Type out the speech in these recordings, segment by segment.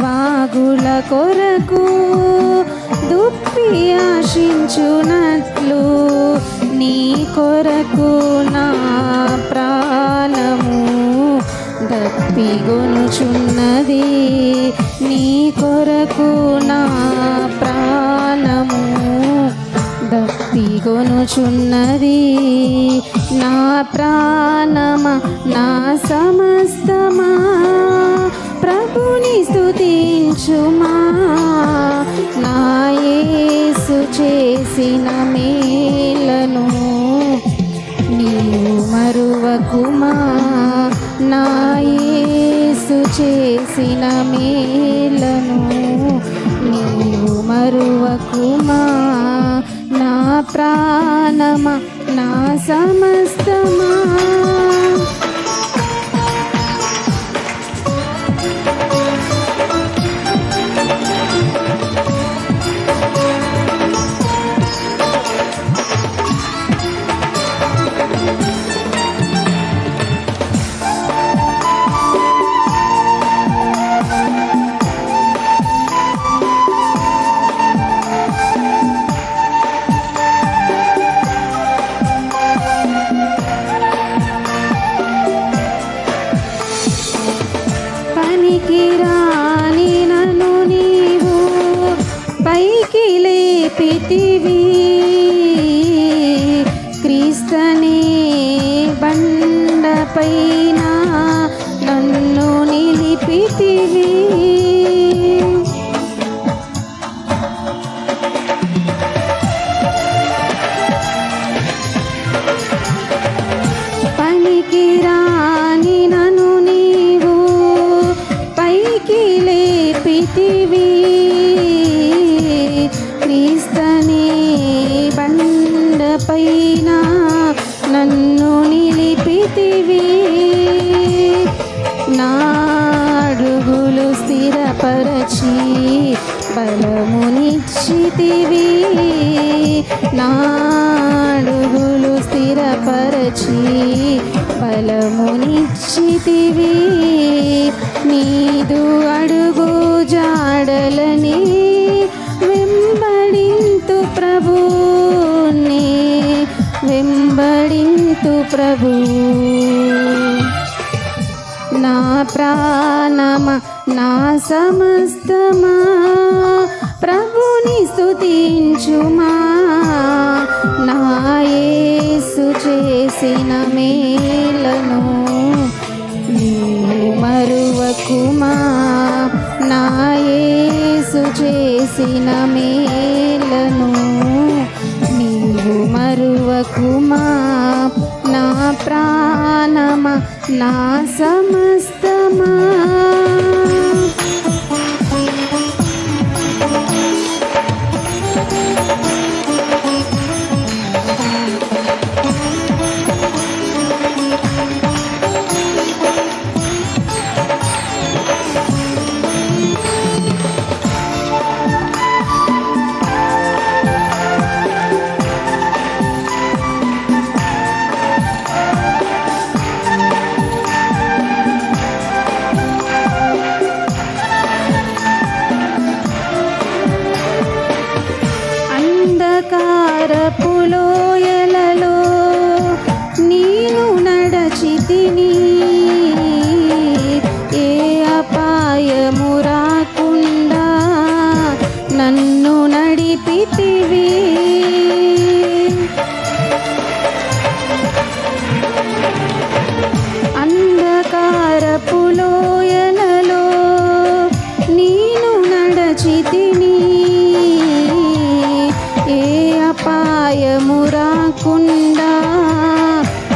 వాగుల కొరకు దుప్పి ఆశించునట్లు నీ కొరకు నా ప్రాణము దప్పిగొనుచున్నది నీ కొరకు నా ప్రాణము దప్పిగొనుచున్నది నా ప్రాణమా నా సమస్తమా స్తుతించుమా నా యేసు చేసిన మేలను నీవు మరువకుమా? నా యేసు చేసిన మేలను నీవు మరువకుమా? నా ప్రాణమా? నా సమస్తమా? ಟಿವಿ నాడుగులు స్థిరపరచి బలమునిచ్చితివి. నాడుగులు స్థిరపరచి బలమునిచ్చితివి. నీదు అడుగు జాడలని వెంబడింతు ప్రభు వెంబడింతు ప్రభు. నా ప్రాణమా నా సమస్తమా. ప్రభుని స్థుతించుమా నా యేసు చేసిన మేలను మరువకుమా. నా యేసు చేసిన మేలను నీవు మరువకుమా. ప్రాణమా నా తరపులో అపాయము రాకుండా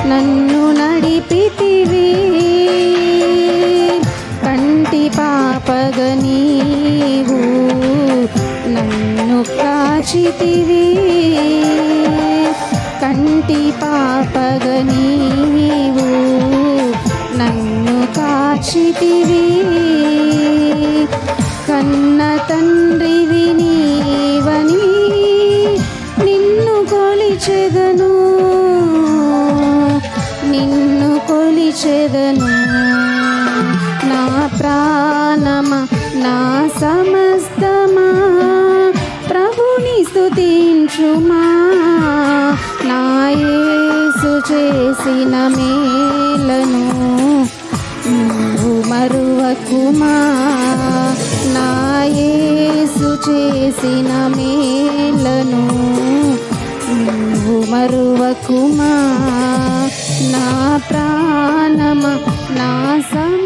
నన్ను నడిపితివి. కంటి పాపగ నీవు నన్ను కాచితివి. కంటి పాపగ నీవు నన్ను కాచితివి. చేదను. నా ప్రాణమ నా సమస్తమా ప్రభుని స్థుతించుమా నా యేసు చేసిన మేలను నువ్వు మరువకుమా. నా యేసు చేసిన మేలను నువ్వు మరువకుమా. నా ప్రాణమ నా సమ